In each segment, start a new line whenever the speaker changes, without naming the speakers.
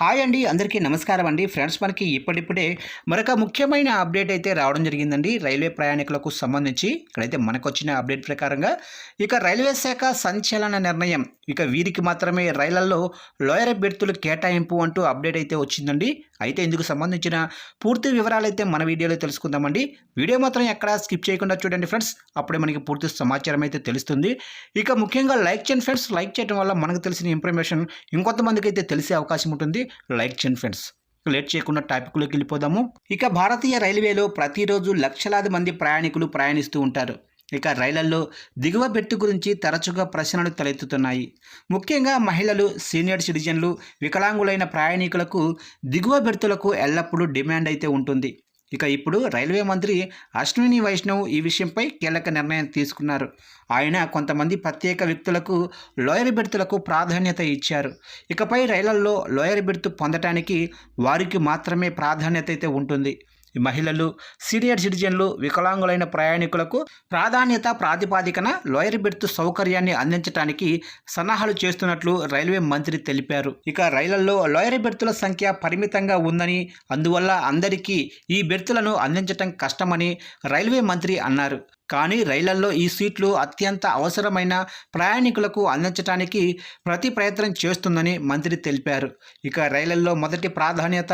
Hi అండి అందరికీ నమస్కారం అండి. ఫ్రెండ్స్ మనకి ఇప్పటిప్పుడే మరొక ముఖ్యమైన అప్డేట్ అయితే రావడం జరిగిందండి. రైల్వే ప్రయాణికులకు సంబంధించి ఇక్కడైతే మనకు వచ్చిన అప్డేట్ ప్రకారంగా ఇక రైల్వే శాఖ సంచలన నిర్ణయం ఇక వీరికి మాత్రమే రైళ్ళలో లోయర్ బెర్తులు కేటాయింపు అంటూ అప్డేట్ అయితే వచ్చిందండి. అయితే ఇందుకు సంబంధించిన పూర్తి వివరాలు అయితే మన వీడియోలో తెలుసుకుందామండి. వీడియో మాత్రం ఎక్కడా స్కిప్ చేయకుండా చూడండి ఫ్రెండ్స్. అప్పుడే మనకి పూర్తి సమాచారం అయితే తెలుస్తుంది. ఇక ముఖ్యంగా లైక్ చేయండి ఫ్రెండ్స్. లైక్ చేయడం వల్ల మనకు తెలిసిన ఇన్ఫర్మేషన్ ఇంకొంతమందికి అయితే తెలిసే అవకాశం ఉంటుంది. లైక్ చేయండి ఫ్రెండ్స్. లేట్ చేయకుండా టాపిక్లోకి వెళ్ళిపోదాము. ఇక భారతీయ రైల్వేలో ప్రతిరోజు లక్షలాది మంది ప్రయాణికులు ప్రయాణిస్తూ ఉంటారు. ఇక రైళ్ళలో దిగువ బెర్తు గురించి తరచుగా ప్రశ్నలు తలెత్తుతున్నాయి. ముఖ్యంగా మహిళలు సీనియర్ సిటిజన్లు వికలాంగులైన ప్రయాణికులకు దిగువ బెర్తులకు ఎల్లప్పుడూ డిమాండ్ అయితే ఉంటుంది. ఇక ఇప్పుడు రైల్వే మంత్రి అశ్విని వైష్ణవ్ ఈ విషయంపై కీలక నిర్ణయం తీసుకున్నారు. ఆయన కొంతమంది ప్రత్యేక వ్యక్తులకు లోయర్ బెర్తులకు ప్రాధాన్యత ఇచ్చారు. ఇకపై రైళ్ళలో లోయర్ బెర్త్ పొందటానికి వారికి మాత్రమే ప్రాధాన్యత అయితే ఉంటుంది. మహిళలు సీనియర్ సిటిజన్లు వికలాంగులైన ప్రయాణికులకు ప్రాధాన్యత ప్రాతిపాదికన లోయర్ బెర్త్ సౌకర్యాన్ని అందించడానికి సన్నాహాలు చేస్తున్నట్లు రైల్వే మంత్రి తెలిపారు. ఇక రైళ్ళలో లోయర్ బెర్తుల సంఖ్య పరిమితంగా ఉందని అందువల్ల అందరికీ ఈ బెర్తులను అందించటం కష్టమని రైల్వే మంత్రి అన్నారు. కానీ రైళ్ళలో ఈ సీట్లు అత్యంత అవసరమైన ప్రయాణికులకు అందించడానికి ప్రతి ప్రయత్నం చేస్తుందని మంత్రి తెలిపారు. ఇక రైళ్ళలో మొదటి ప్రాధాన్యత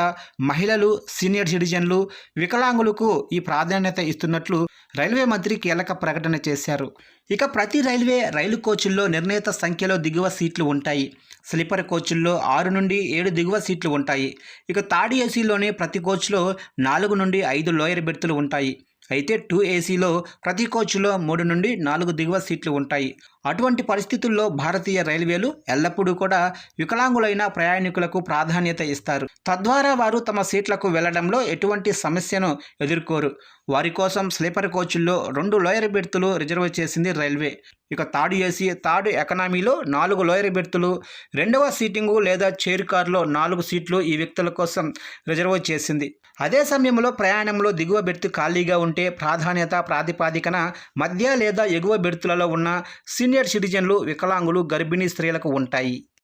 మహిళలు సీనియర్ సిటిజన్లు వికలాంగులకు ఈ ప్రాధాన్యత ఇస్తున్నట్లు రైల్వే మంత్రి కీలక ప్రకటన చేశారు. ఇక ప్రతి రైల్వే రైలు కోచుల్లో నిర్ణీత సంఖ్యలో దిగువ సీట్లు ఉంటాయి. స్లీపర్ కోచుల్లో ఆరు నుండి ఏడు దిగువ సీట్లు ఉంటాయి. ఇక థర్డ్ ఏసీలోనే ప్రతి కోచ్లో నాలుగు నుండి ఐదు లోయర్ బెర్తులు ఉంటాయి. అయితే టూ ఏసీలో ప్రతి కోచ్లో మూడు నుండి నాలుగు దిగువ సీట్లు ఉంటాయి. అటువంటి పరిస్థితుల్లో భారతీయ రైల్వేలు ఎల్లప్పుడూ కూడా వికలాంగులైన ప్రయాణికులకు ప్రాధాన్యత ఇస్తారు. తద్వారా వారు తమ సీట్లకు వెళ్ళడంలో ఎటువంటి సమస్యను ఎదుర్కోరు. వారి కోసం స్లీపర్ కోచ్ల్లో రెండు లోయర్ బెర్తులు రిజర్వ్ చేసింది రైల్వే. ఇక థర్డ్ ఏసీ థర్డ్ ఎకనామీలో నాలుగు లోయర్ బెర్తులు రెండవ సీటింగు లేదా చైర్ కార్లో నాలుగు సీట్లు ఈ వ్యక్తుల కోసం రిజర్వ్ చేసింది. అదే సమయంలో ప్రయాణంలో దిగువ బెర్త్ ఖాళీగా ఉంటే ప్రాధాన్యత ప్రాతిపాదికన మధ్య లేదా ఎగువ బెర్తులలో ఉన్న సీనియర్ సిటిజన్లు వికలాంగులు గర్భిణీ స్త్రీలకు ఉంటాయి.